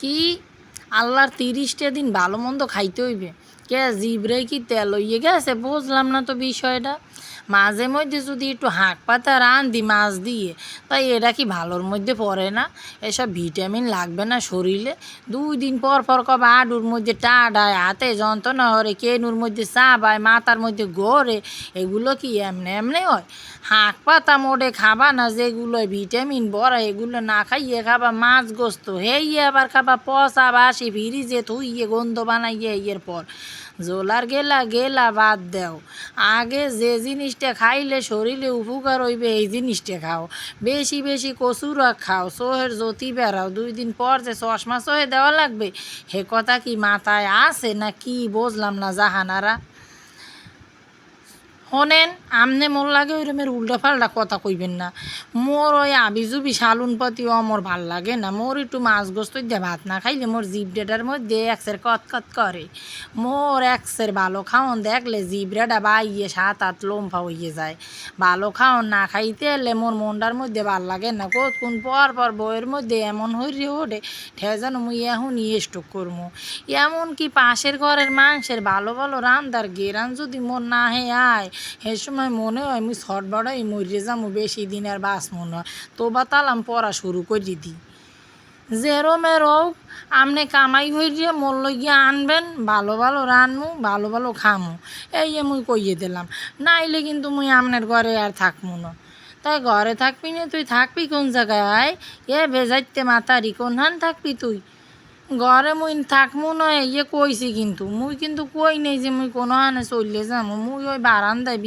কি? আল্লাহর তিরিশটা দিন ভালো মন্দ খাইতে হইবে। কে জিবরে কি তেল হইয়ে গেছে? বুঝলাম না তো বিষয়টা। মাঝে মধ্যে যদি একটু হাঁক পাতা রান্ধি মাছ দিয়ে, তাই এটা কি ভালোর মধ্যে পড়ে না? এসব ভিটামিন লাগবে না শরীরে। দুই দিন পর পর কবে আডুর মধ্যে টাডায় হাতে যন্ত্রণা হরে, কেনুর মধ্যে চাবায় মাথার মধ্যে গড়ে, এগুলো কি এমনি এমনি হয়? হাঁক পাতা মোড়ে খাবা না, যেগুলো ভিটামিন বড়া, এগুলো না খাইয়ে খাবা, মাছ গোস্ত, হেইয়ে আবার খাবা, পচা বাসি, ফ্রিজে থুইয়ে গন্ধ বানাইয়ে ইয়ের পর। জোলার গেলা গেলা বাদ দেও। আগে যে জিনিসটা খাইলে শরীরে উপকার হইবে, এই জিনিসটা খাও। বেশি বেশি কচুরা খাও, সোহের জ্যোতি বেড়াও। দুই দিন পর যে চশমা সোহে দেওয়া লাগবে, হে কথা কি মাথায় আছে না কি, বুঝলাম না জাহানারা। শোনেন আমনে মোর লাগে ওই রকমের উল্টা পাল্টা কথা কইবেন না। মোর ওই আবিজুবি শালুন পাতিও আমার ভালো লাগে না। মোর একটু মাছ গোস্ত দিয়ে ভাত না খাইলে মোর জিভ ডেটার মধ্যে একসের কত কত করে। মোর একসের ভালো খাওন দেখলে জিভ ডেটা বাইয়ে সাত আট লম্ফা হইয়ে যায়। ভালো খাওন না খাইতে এলে মোর মনটার মধ্যে ভালো লাগে না কত কোন পর পর বইয়ের মধ্যে এমন হইরে ওঠে, ঠে যেন মুই এখন ইয়ে স্টক করব এমন কি পাশের ঘরের মাংসের ভালো ভালো রান্দার গেরান যদি মোর না হে আয় সে সময় মনে হয় আমি শর্ট বাড়াই মরে যাব বেশি দিন আর বাস মনে হয়। তো বা তালাম পড়া শুরু করে দিই জেরো মেরো আপনি কামাই হইয়ে মোর লইয়া আনবেন, ভালো ভালো রানমু, ভালো ভালো খামু। এই মুই কইয়ে দিলাম, নাইলে কিন্তু মুই আপনার ঘরে আর থাকমু না। তাই ঘরে থাকবি না তুই, থাকবি কোন জায়গায়? এ বেজাইতে মাতারি কোনহান থাকবি তুই? ঘরে মুই থাকমু নয় ইয়ে কইছি কিন্তু, মুই কিন্তু কই নেই যে মুই কোনো হানে চললে যাব মুই ওই বারান্দায়